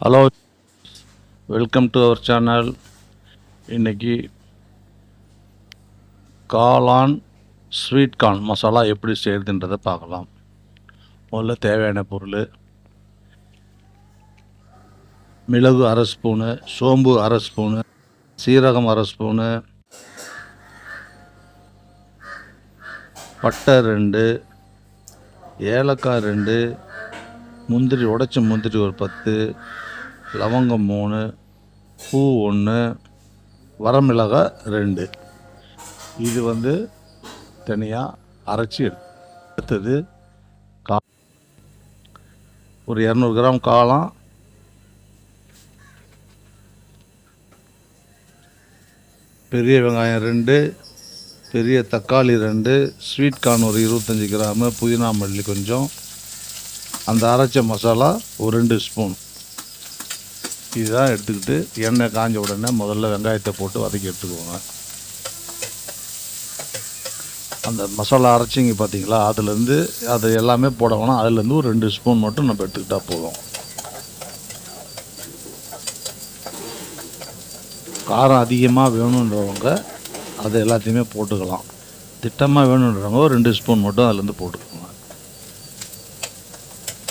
Hello welcome to our channel இன்னைக்கு காளான் sweet corn masala எப்படி செய்கிறதுன்றதை பார்க்கலாம் முதல்ல தேவையான பொருள் மிளகு அரை ஸ்பூனு சோம்பு அரை ஸ்பூனு சீரகம் அரை ஸ்பூனு பட்டை ரெண்டு ஏலக்காய் ரெண்டு முந்திரி உடைச்ச முந்திரி ஒரு பத்து லவங்கம் மூணு பூ ஒன்று வரமிளகாய் ரெண்டு. இது வந்து தனியாக அரைச்சி எடுத்தது கா ஒரு இரநூறு கிராம் காளான். பெரிய வெங்காயம் ரெண்டு பெரிய தக்காளி ரெண்டு ஸ்வீட் கார்ன் ஒரு இருபத்தஞ்சி கிராமு புதினா மல்லி கொஞ்சம். அந்த அரைச்ச மசாலா ஒரு ரெண்டு ஸ்பூன். இதுதான் எடுத்துக்கிட்டு எண்ணெய் காஞ்ச உடனே முதல்ல வெங்காயத்தை போட்டு வதக்கி எடுத்துக்குவோங்க அந்த மசாலா அரைச்சிங்க பார்த்தீங்களா? அதுலேருந்து அது எல்லாமே போட வேணாம். அதுலேருந்து ஒரு ரெண்டு ஸ்பூன் மட்டும் நம்ம எடுத்துக்கிட்டால் போதும். காரம் அதிகமாக வேணுன்றவங்க அது எல்லாத்தையுமே போட்டுக்கலாம். திட்டமாக வேணுன்றவங்க ஒரு ரெண்டு ஸ்பூன் மட்டும் அதுலேருந்து போட்டுக்கோங்க.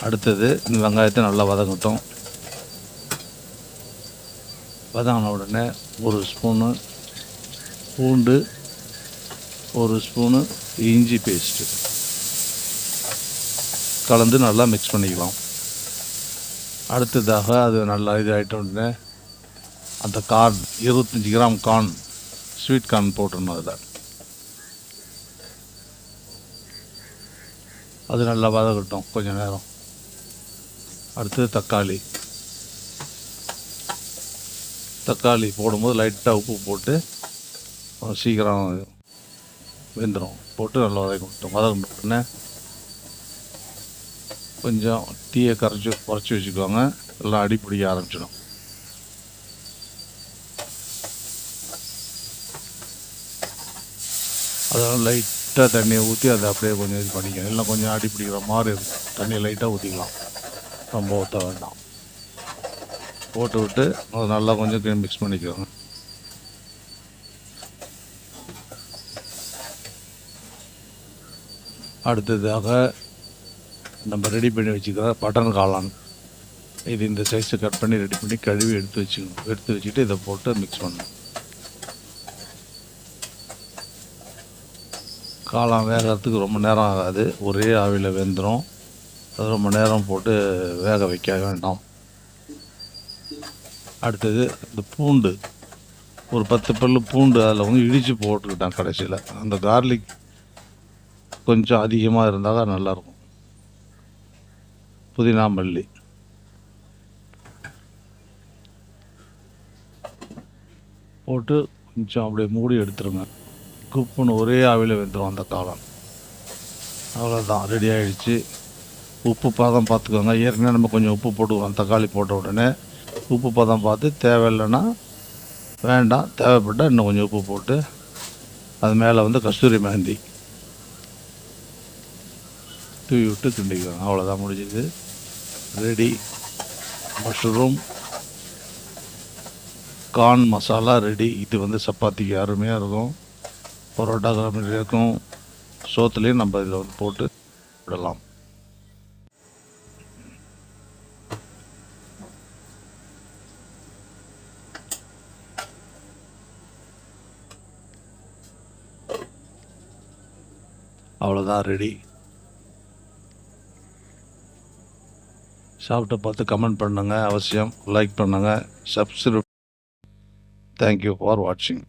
அடுத்தது இந்த வெங்காயத்தை நல்லா வதங்கட்டும். வதங்கின உடனே ஒரு ஸ்பூனு பூண்டு ஒரு ஸ்பூனு இஞ்சி பேஸ்ட்டு கலந்து நல்லா மிக்ஸ் பண்ணிக்கலாம். அடுத்ததாக அது நல்லா இது ஆகிட்ட உடனே அந்த கார்ன் இருபத்தஞ்சி கிராம் கார்ன் ஸ்வீட் கார்ன் போட்டுடணும் அதில். அது நல்லா வதக்கட்டும் கொஞ்சம் நேரம். அடுத்தது தக்காளி. தக்காளி போடும்போது லைட்டாக உப்பு போட்டு சீக்கிரம் வெந்துடும் போட்டு நல்லா வதக்கட்டும் வதக்கணும் உடனே கொஞ்சம் டீயை கரைச்சி குறைச்சி வச்சுக்கோங்க. எல்லாம் அடி பிடிக்க ஆரம்பிச்சிடும் அதெல்லாம் லைட்டாக தண்ணியை ஊற்றி அதை அப்படியே கொஞ்சம் இது பண்ணிக்கணும் இல்லை கொஞ்சம் அடி பிடிக்கிற மாதிரி இருக்கும். தண்ணியை லைட்டாக ஊற்றிக்கலாம் ரொம்ப ஊற்ற வேண்டாம். போட்டு விட்டு அதை நல்லா கொஞ்சம் மிக்ஸ் பண்ணிக்கோங்க. அடுத்ததாக நம்ம ரெடி பண்ணி வச்சுக்கிற பட்டன் காளான். இது இந்த சைஸை கட் பண்ணி ரெடி பண்ணி கழுவி எடுத்து வச்சுக்கணும். எடுத்து வச்சுட்டு இதை போட்டு மிக்ஸ் பண்ணணும். காளான் வேகிறதுக்கு ரொம்ப நேரம் ஆகாது. ஒரே ஆவியில் வெந்துடும் அது ரொம்ப நேரம் போட்டு வேக வைக்க வேண்டாம். அடுத்தது இந்த பூண்டு. ஒரு பத்து பல்லு பூண்டு அதில் வந்து இடித்து போட்டுக்கிட்டேன் கடைசியில். அந்த கார்லிக் கொஞ்சம் அதிகமாக இருந்தால் தான் நல்லாயிருக்கும். புதினா மல்லி. போட்டு கொஞ்சம் அப்படியே மூடி எடுத்துருங்க. குப்புன்னு ஒரே ஆவியில் வெந்துடும் அந்த காளான். அவ்வளோதான் ரெடி ஆகிடுச்சு உப்பு பாதம் பார்த்துக்கோங்க ஏற்கனவே நம்ம கொஞ்சம் உப்பு போட்டுக்குவோம் தக்காளி போட்ட உடனே உப்பு பதம் பார்த்து தேவையில்லைன்னா வேண்டாம். தேவைப்பட்டால் இன்னும் கொஞ்சம் உப்பு போட்டு அது மேலே வந்து கஸ்தூரி மெஹந்தி தூவி விட்டு திண்டிக்கலாம் அவ்வளோதான் முடிஞ்சது. Ready mushroom corn masala ready இது வந்து சப்பாத்திக்கு அருமையாக இருக்கும். பரோட்டா மாதிரி இருக்கும். சோத்துலேயும் நம்ம இதில் வந்து போட்டு விடலாம். அவ்வளோதான் ரெடி சாப்பிட்டு பார்த்து கமெண்ட் பண்ணுங்கள் அவசியம் லைக் பண்ணுங்கள் சப்ஸ்கிரைப் தேங்க்யூ ஃபார் வாட்சிங்